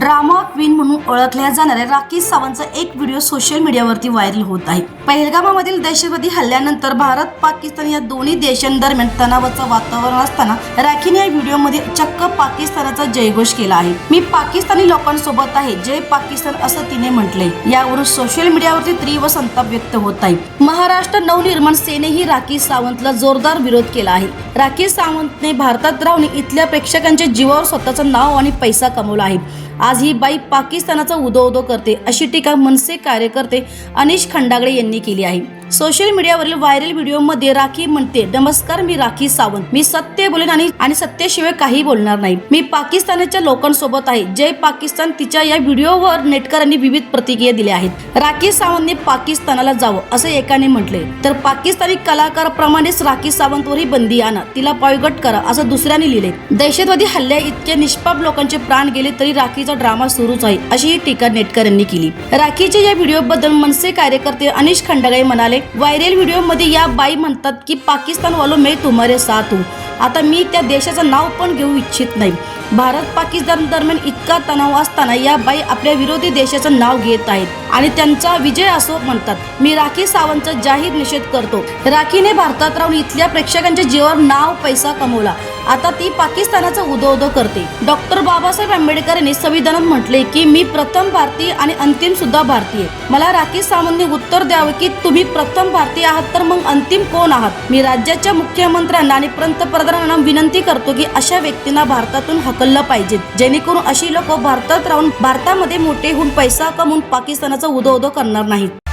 Drama queen म्हणून ओळखल्या जाणाऱ्या राखी सावंतचा एक व्हिडिओ सोशल मीडियावरती व्हायरल होत आहे. पहलगामामधील दहशतवादी हल्ल्यानंतर भारत पाकिस्तान या दोन्ही देशांदरम्यान तणावाचं वातावरण असताना राखीने या व्हिडिओमध्ये चक्क पाकिस्तानाचा जयघोष केला आहे. मी पाकिस्तानी लोकांसोबत आहे जय पाकिस्तान असं तिने म्हटले यावरून सोशल मीडियावरती तीव्र संताप व्यक्त होत आहे. महाराष्ट्र नवनिर्माण सेनेही राखी सावंतला जोरदार विरोध केला आहे. राखी सावंतने भारतात राहून इथल्या प्रेक्षकांच्या जीवावर स्वतःचं नाव आणि पैसा कमवला आहे. आज ही बाई पाकिस्तानाचा उदो उदो करते अशी टीका मनसे कार्यकर्ते अनिश खंडागळे यांनी केली आहे. सोशल मीडियावरील व्हायरल व्हिडिओमध्ये राखी म्हणते नमस्कार मी राखी सावंत. मी सत्य बोलेन आणि आणि सत्याशिवाय काही बोलणार नाही. मी पाकिस्तानाच्या लोकांसोबत आहे. जय पाकिस्तान तिच्या या व्हिडिओवर नेटकरांनी विविध प्रतिक्रिया दिल्या आहेत. राखी सावंतने पाकिस्तानाला जावं असे एकाने म्हटले तर पाकिस्तानी कलाकाराप्रमाणेच राखी सावंतवरही बंदी आणा. तिला पायगट करा असं दुसऱ्याने लिहिले दहशतवादी हल्ल्या इतक्या निष्पाप लोकांचे प्राण गेले तरी राखीचा ड्रामा सुरूच आहे अशी ही टीका नेटकरांनी केली. राखीच्या या व्हिडिओबद्दल मनसे कार्यकर्ते अनिश खंडगाई म्हणाले व्हायरल व्हिडिओमध्ये या बाई म्हणतात की पाकिस्तान वालो मे तुम्हारे साथ हूँ. आता मी त्या देशाचं नाव पण घेऊ इच्छित नाही. भारत पाकिस्तान दरम्यान इतका तणाव असताना या बाई आपल्या विरोधी देशाचं नाव घेत आहेत आणि त्यांचा विजय असो म्हणतात. मी राखी सावंतचा जाहीर निषेध करतो. राखीने भारतात राहून इथल्या प्रेक्षकांच्या जीवावर नाव पैसा कमवला. आता ती पाकिस्तानाचा उदो उदो करते. डॉक्टर बाबासाहेब आंबेडकर यांनी संविधानात म्हटले की मी प्रथम भारतीय आणि अंतिम सुद्धा भारतीय. मला राकेश सावंतने उत्तर द्यावे की तुम्ही प्रथम भारतीय आहात तर मग अंतिम कोण आहात? मी राज्याच्या मुख्यमंत्र्यांना आणि पंतप्रधानांना विनंती करतो की अशा व्यक्तींना भारतातून हकललं पाहिजे. जेणेकरून अशी लोक भारतात राहून भारतामध्ये मोठे होऊन पैसा कमवून पाकिस्तानाचा उदो उदो करणार नाहीत.